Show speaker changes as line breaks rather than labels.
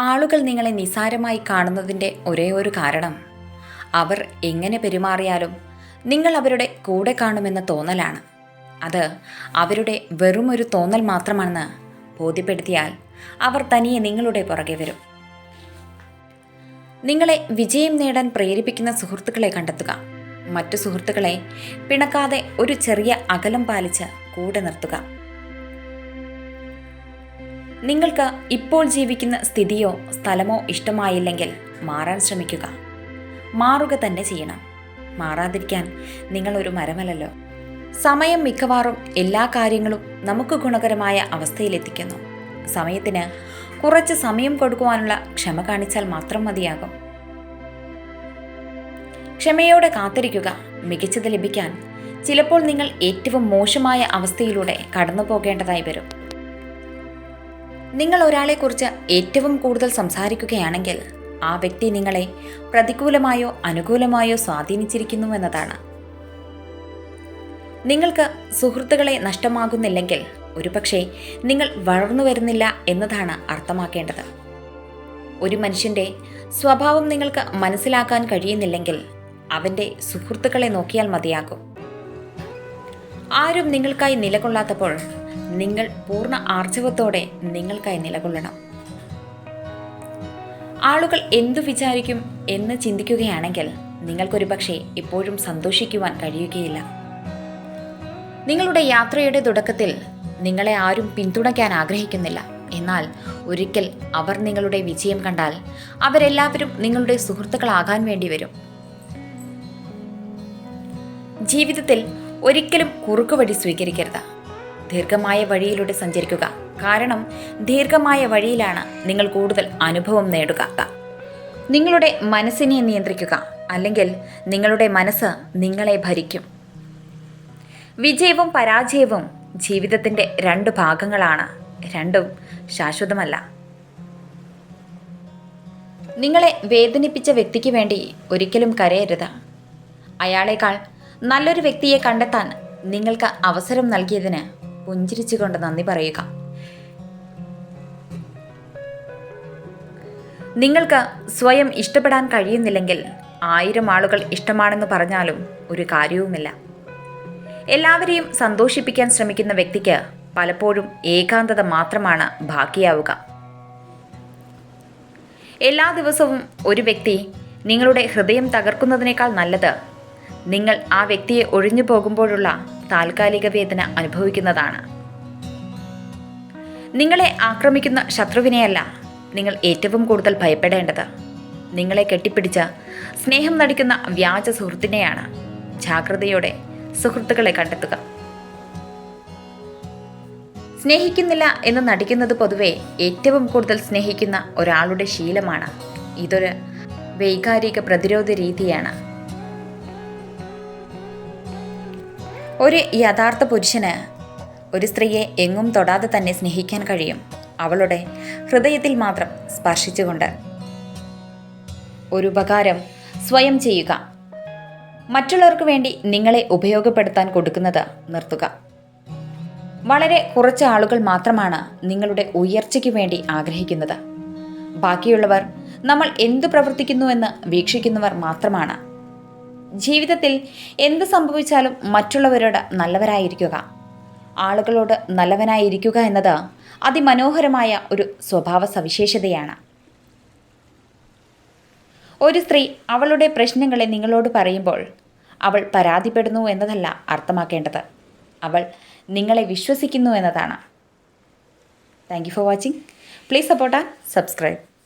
ആളുകൾ നിങ്ങളെ നിസാരമായി കാണുന്നതിന്റെ ഒരേ ഒരു കാരണം. അവർ എങ്ങനെ പെരുമാറിയാലും നിങ്ങൾ അവരുടെ കൂടെ കാണുമെന്ന തോന്നലാണ്. അത് അവരുടെ വെറും ഒരു തോന്നൽ മാത്രമാണെന്ന് ബോധ്യപ്പെടുത്തിയാൽ അവർ തനിയെ നിങ്ങളുടെ പുറകെ വരും. നിങ്ങളെ വിജയം നേടാൻ പ്രേരിപ്പിക്കുന്ന സുഹൃത്തുക്കളെ കണ്ടെത്തുക. മറ്റു സുഹൃത്തുക്കളെ പിണക്കാതെ ഒരു ചെറിയ അകലം പാലിച്ച് കൂടെ നിർത്തുക. നിങ്ങൾക്ക് ഇപ്പോൾ ജീവിക്കുന്ന സ്ഥിതിയോ സ്ഥലമോ ഇഷ്ടമായില്ലെങ്കിൽ മാറാൻ ശ്രമിക്കുക. മാറുക തന്നെ ചെയ്യണം. മാറാതിരിക്കാൻ നിങ്ങൾ ഒരു സമയം മിക്കവാറും എല്ലാ കാര്യങ്ങളും നമുക്ക് ഗുണകരമായ അവസ്ഥയിലെത്തിക്കുന്നു. സമയത്തിന് കുറച്ച് സമയം കൊടുക്കുവാനുള്ള ക്ഷമ കാണിച്ചാൽ മാത്രം മതിയാകും. ക്ഷമയോടെ കാത്തിരിക്കുക മികച്ചത് ലഭിക്കാൻ ചിലപ്പോൾ നിങ്ങൾ ഏറ്റവും മോശമായ അവസ്ഥയിലൂടെ കടന്നു പോകേണ്ടതായി വരും. നിങ്ങൾ ഒരാളെക്കുറിച്ച് ഏറ്റവും കൂടുതൽ സംസാരിക്കുകയാണെങ്കിൽ ആ വ്യക്തി നിങ്ങളെ പ്രതികൂലമായോ അനുകൂലമായോ സ്വാധീനിച്ചിരിക്കുന്നു സ്വാധീനിച്ചിരിക്കുന്നുവെന്നതാണ്. നിങ്ങൾക്ക് സുഹൃത്തുക്കളെ നഷ്ടമാകുന്നില്ലെങ്കിൽ ഒരുപക്ഷെ നിങ്ങൾ വളർന്നു വരുന്നില്ല എന്നതാണ് അർത്ഥമാക്കേണ്ടത്. ഒരു മനുഷ്യന്റെ സ്വഭാവം നിങ്ങൾക്ക് മനസ്സിലാക്കാൻ കഴിയുന്നില്ലെങ്കിൽ അവന്റെ സുഹൃത്തുക്കളെ നോക്കിയാൽ മതിയാകും. ആരും നിങ്ങൾക്കായി നിലകൊള്ളാത്തപ്പോൾ നിങ്ങൾ പൂർണ ആർജവത്തോടെ നിങ്ങൾക്കായി നിലകൊള്ളണം. ആളുകൾ എന്തു വിചാരിക്കും എന്ന് ചിന്തിക്കുകയാണെങ്കിൽ നിങ്ങൾക്കൊരു പക്ഷേ ഇപ്പോഴും സന്തോഷിക്കുവാൻ കഴിയുകയില്ല. നിങ്ങളുടെ യാത്രയുടെ തുടക്കത്തിൽ നിങ്ങളെ ആരും പിന്തുണയ്ക്കാൻ ആഗ്രഹിക്കുന്നില്ല. എന്നാൽ ഒരിക്കൽ അവർ നിങ്ങളുടെ വിജയം കണ്ടാൽ അവരെല്ലാവരും നിങ്ങളുടെ സുഹൃത്തുക്കളാകാൻ വേണ്ടി വരും ജീവിതത്തിൽ ഒരിക്കലും കുറുക്കുവഴി സ്വീകരിക്കരുത്. ദീർഘമായ വഴിയിലൂടെ സഞ്ചരിക്കുക. കാരണം ദീർഘമായ വഴിയിലാണ് നിങ്ങൾ കൂടുതൽ അനുഭവം നേടുക. നിങ്ങളുടെ മനസ്സിനെ നിയന്ത്രിക്കുക. അല്ലെങ്കിൽ നിങ്ങളുടെ മനസ്സ് നിങ്ങളെ ഭരിക്കും. വിജയവും പരാജയവും ജീവിതത്തിന്റെ രണ്ട് ഭാഗങ്ങളാണ്. രണ്ടും ശാശ്വതമല്ല. നിങ്ങളെ വേദനിപ്പിച്ച വ്യക്തിക്ക് വേണ്ടി ഒരിക്കലും കരയരുത്. അയാളേക്കാൾ നല്ലൊരു വ്യക്തിയെ കണ്ടെത്താൻ നിങ്ങൾക്ക് അവസരം നൽകിയതിന് പുഞ്ചിരിച്ചുകൊണ്ട് നന്ദി പറയുക. നിങ്ങൾക്ക് സ്വയം ഇഷ്ടപ്പെടാൻ കഴിയുന്നില്ലെങ്കിൽ ആയിരം ആളുകൾ ഇഷ്ടമാണെന്ന് പറഞ്ഞാലും ഒരു കാര്യവുമില്ല. എല്ലാവരെയും സന്തോഷിപ്പിക്കാൻ ശ്രമിക്കുന്ന വ്യക്തിക്ക് പലപ്പോഴും ഏകാന്തത മാത്രമാണ് ബാക്കിയാവുക എല്ലാ ദിവസവും ഒരു വ്യക്തി നിങ്ങളുടെ ഹൃദയം തകർക്കുന്നതിനേക്കാൾ നല്ലത് നിങ്ങൾ ആ വ്യക്തിയെ ഒഴിഞ്ഞു പോകുമ്പോഴുള്ള താൽക്കാലിക വേദന അനുഭവിക്കുന്നതാണ്. നിങ്ങളെ ആക്രമിക്കുന്ന ശത്രുവിനെയല്ല നിങ്ങൾ ഏറ്റവും കൂടുതൽ ഭയപ്പെടേണ്ടത്. നിങ്ങളെ കെട്ടിപ്പിടിച്ച സ്നേഹം നടിക്കുന്ന വ്യാജ സുഹൃത്തിനെയാണ് ജാഗ്രതയോടെ സുഹൃത്തുക്കളെ കണ്ടെത്തുക. സ്നേഹിക്കുന്നില്ല എന്ന് നടിക്കുന്നത് പൊതുവെ ഏറ്റവും കൂടുതൽ സ്നേഹിക്കുന്ന ഒരാളുടെ ശീലമാണ്. ഇതൊരു വൈകാരിക പ്രതിരോധ രീതിയാണ്. ഒരു യഥാർത്ഥ പുരുഷന് ഒരു സ്ത്രീയെ എങ്ങും തൊടാതെ തന്നെ സ്നേഹിക്കാൻ കഴിയും അവളുടെ ഹൃദയത്തിൽ മാത്രം സ്പർശിച്ചുകൊണ്ട്. ഒരു ഉപകാരം സ്വയം ചെയ്യുക. മറ്റുള്ളവർക്ക് വേണ്ടി നിങ്ങളെ ഉപയോഗപ്പെടുത്താൻ കൊടുക്കുന്നത് നിർത്തുക. വളരെ കുറച്ച് ആളുകൾ മാത്രമാണ് നിങ്ങളുടെ ഉയർച്ചയ്ക്ക് വേണ്ടി ആഗ്രഹിക്കുന്നത്. ബാക്കിയുള്ളവർ നമ്മൾ എന്തു പ്രവർത്തിക്കുന്നുവെന്ന് വീക്ഷിക്കുന്നവർ മാത്രമാണ്. ജീവിതത്തിൽ എന്ത് സംഭവിച്ചാലും മറ്റുള്ളവരോട് നല്ലവരായിരിക്കുക. ആളുകളോട് നല്ലവനായിരിക്കുക എന്നത് അതിമനോഹരമായ ഒരു സ്വഭാവ സവിശേഷതയാണ്. ഒരു സ്ത്രീ അവളുടെ പ്രശ്നങ്ങളെ നിങ്ങളോട് പറയുമ്പോൾ അവൾ പരാതിപ്പെടുന്നു എന്നതല്ല അർത്ഥമാക്കേണ്ടത്. അവൾ നിങ്ങളെ വിശ്വസിക്കുന്നു എന്നതാണ്. Thank you for watching please support and subscribe